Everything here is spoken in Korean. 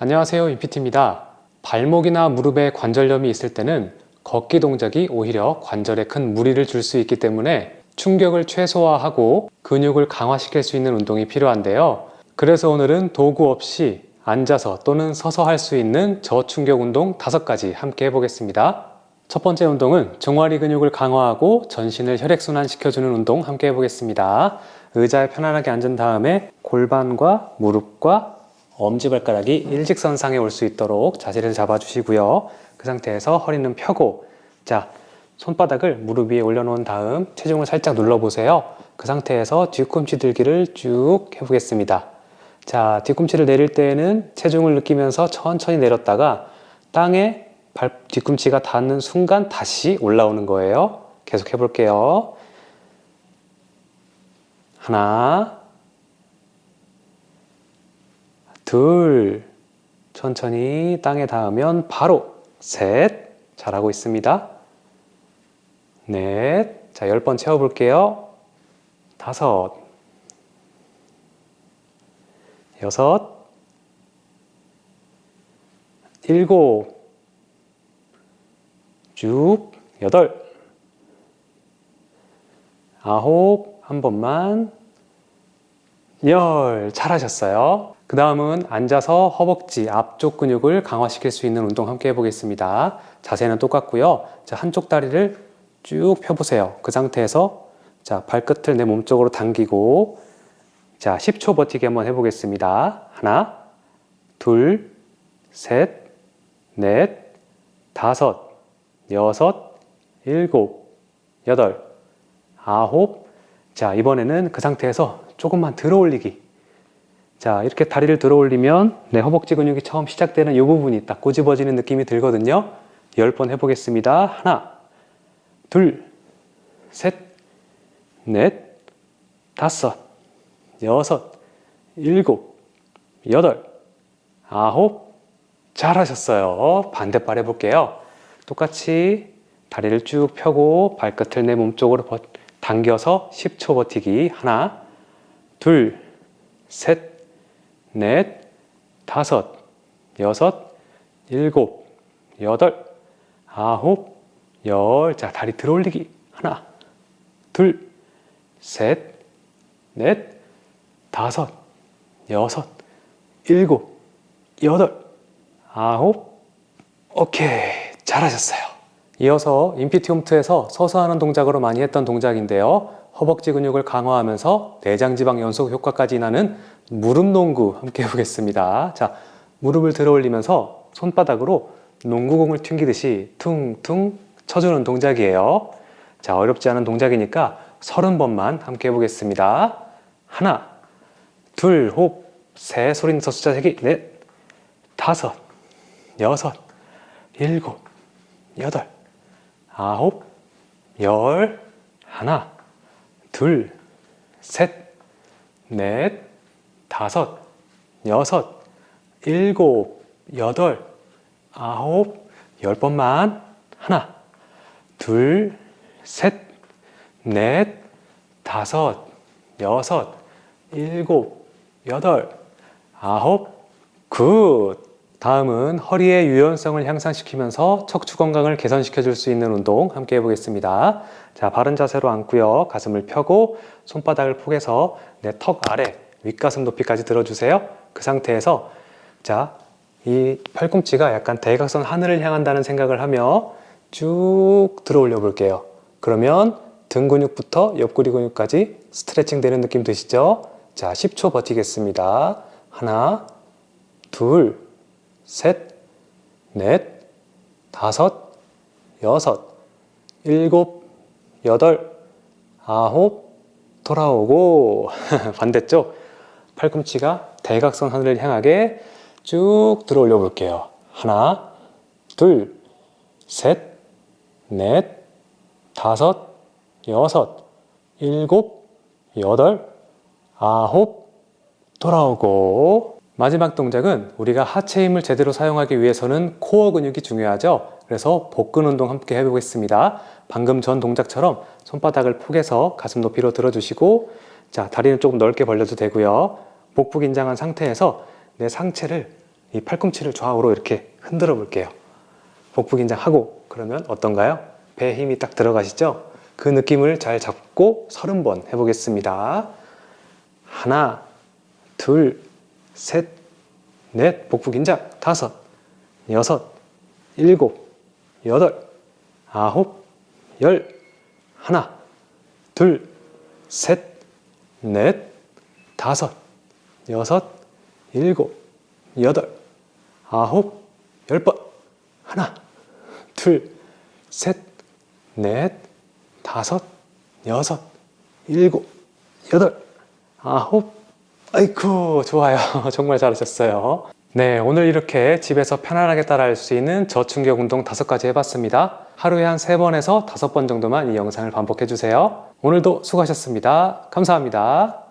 안녕하세요 인피티입니다. 발목이나 무릎에 관절염이 있을 때는 걷기 동작이 오히려 관절에 큰 무리를 줄 수 있기 때문에 충격을 최소화하고 근육을 강화시킬 수 있는 운동이 필요한데요. 그래서 오늘은 도구 없이 앉아서 또는 서서 할 수 있는 저충격 운동 5가지 함께 해보겠습니다. 첫 번째 운동은 종아리 근육을 강화하고 전신을 혈액순환 시켜주는 운동 함께 해보겠습니다. 의자에 편안하게 앉은 다음에 골반과 무릎과 엄지발가락이 일직선상에 올 수 있도록 자세를 잡아주시고요. 그 상태에서 허리는 펴고 자 손바닥을 무릎 위에 올려놓은 다음 체중을 살짝 눌러보세요. 그 상태에서 뒤꿈치 들기를 쭉 해보겠습니다. 자 뒤꿈치를 내릴 때에는 체중을 느끼면서 천천히 내렸다가 땅에 발 뒤꿈치가 닿는 순간 다시 올라오는 거예요. 계속 해볼게요. 하나, 둘, 천천히 땅에 닿으면 바로 셋, 잘하고 있습니다. 넷, 자, 열 번 채워볼게요. 다섯, 여섯, 일곱, 쭉, 여덟, 아홉, 한 번만, 열, 잘하셨어요. 그 다음은 앉아서 허벅지 앞쪽 근육을 강화시킬 수 있는 운동 함께 해보겠습니다. 자세는 똑같고요. 자, 한쪽 다리를 쭉 펴보세요. 그 상태에서 자, 발끝을 내 몸쪽으로 당기고 자, 10초 버티기 한번 해보겠습니다. 하나, 둘, 셋, 넷, 다섯, 여섯, 일곱, 여덟, 아홉. 자, 이번에는 그 상태에서 조금만 들어 올리기. 자, 이렇게 다리를 들어 올리면 내 허벅지 근육이 처음 시작되는 이 부분이 딱 꼬집어지는 느낌이 들거든요. 열번 해보겠습니다. 하나, 둘, 셋, 넷, 다섯, 여섯, 일곱, 여덟, 아홉. 잘하셨어요. 반대발 해볼게요. 똑같이 다리를 쭉 펴고 발끝을 내 몸쪽으로 버- 당겨서 10초 버티기. 하나, 둘, 셋, 넷, 다섯, 여섯, 일곱, 여덟, 아홉, 열. 자, 다리 들어 올리기. 하나, 둘, 셋, 넷, 다섯, 여섯, 일곱, 여덟, 아홉, 오케이. 잘하셨어요. 이어서 인피티 홈트에서 서서 하는 동작으로 많이 했던 동작인데요. 허벅지 근육을 강화하면서 내장 지방 연소 효과까지 나는 무릎 농구 함께 해보겠습니다. 자, 무릎을 들어 올리면서 손바닥으로 농구공을 튕기듯이 퉁퉁 쳐주는 동작이에요. 자, 어렵지 않은 동작이니까 서른 번만 함께 해보겠습니다. 하나, 둘, 호흡, 셋, 소리 내서 숫자 세기, 넷, 다섯, 여섯, 일곱, 여덟, 아홉, 열, 하나, 둘, 셋, 넷, 다섯, 여섯, 일곱, 여덟, 아홉, 열 번만. 하나, 둘, 셋, 넷, 다섯, 여섯, 일곱, 여덟, 아홉, 굿. 다음은 허리의 유연성을 향상시키면서 척추 건강을 개선시켜 줄 수 있는 운동 함께 해보겠습니다. 자, 바른 자세로 앉고요. 가슴을 펴고 손바닥을 포개서 내 턱 아래 윗가슴 높이까지 들어주세요. 그 상태에서 자, 이 팔꿈치가 약간 대각선 하늘을 향한다는 생각을 하며 쭉 들어 올려 볼게요. 그러면 등 근육부터 옆구리 근육까지 스트레칭 되는 느낌 드시죠? 자, 10초 버티겠습니다. 하나, 둘, 셋, 넷, 다섯, 여섯, 일곱, 여덟, 아홉, 돌아오고 반대쪽 팔꿈치가 대각선 하늘을 향하게 쭉 들어 올려 볼게요. 하나, 둘, 셋, 넷, 다섯, 여섯, 일곱, 여덟, 아홉, 돌아오고 마지막 동작은 우리가 하체 힘을 제대로 사용하기 위해서는 코어 근육이 중요하죠. 그래서 복근 운동 함께 해보겠습니다. 방금 전 동작처럼 손바닥을 포개서 가슴 높이로 들어주시고 자 다리는 조금 넓게 벌려도 되고요. 복부 긴장한 상태에서 내 상체를 이 팔꿈치를 좌우로 이렇게 흔들어 볼게요. 복부 긴장하고 그러면 어떤가요? 배에 힘이 딱 들어가시죠? 그 느낌을 잘 잡고 서른 번 해보겠습니다. 하나, 둘, 셋, 넷, 복부 긴장, 다섯, 여섯, 일곱, 여덟, 아홉, 열, 하나, 둘, 셋, 넷, 다섯, 여섯, 일곱, 여덟, 아홉, 열 번. 하나, 둘, 셋, 넷, 다섯, 여섯, 일곱, 여덟, 아홉, 아이쿠, 좋아요. 정말 잘하셨어요. 네, 오늘 이렇게 집에서 편안하게 따라할 수 있는 저충격 운동 다섯 가지 해봤습니다. 하루에 한 세 번에서 다섯 번 정도만 이 영상을 반복해 주세요. 오늘도 수고하셨습니다. 감사합니다.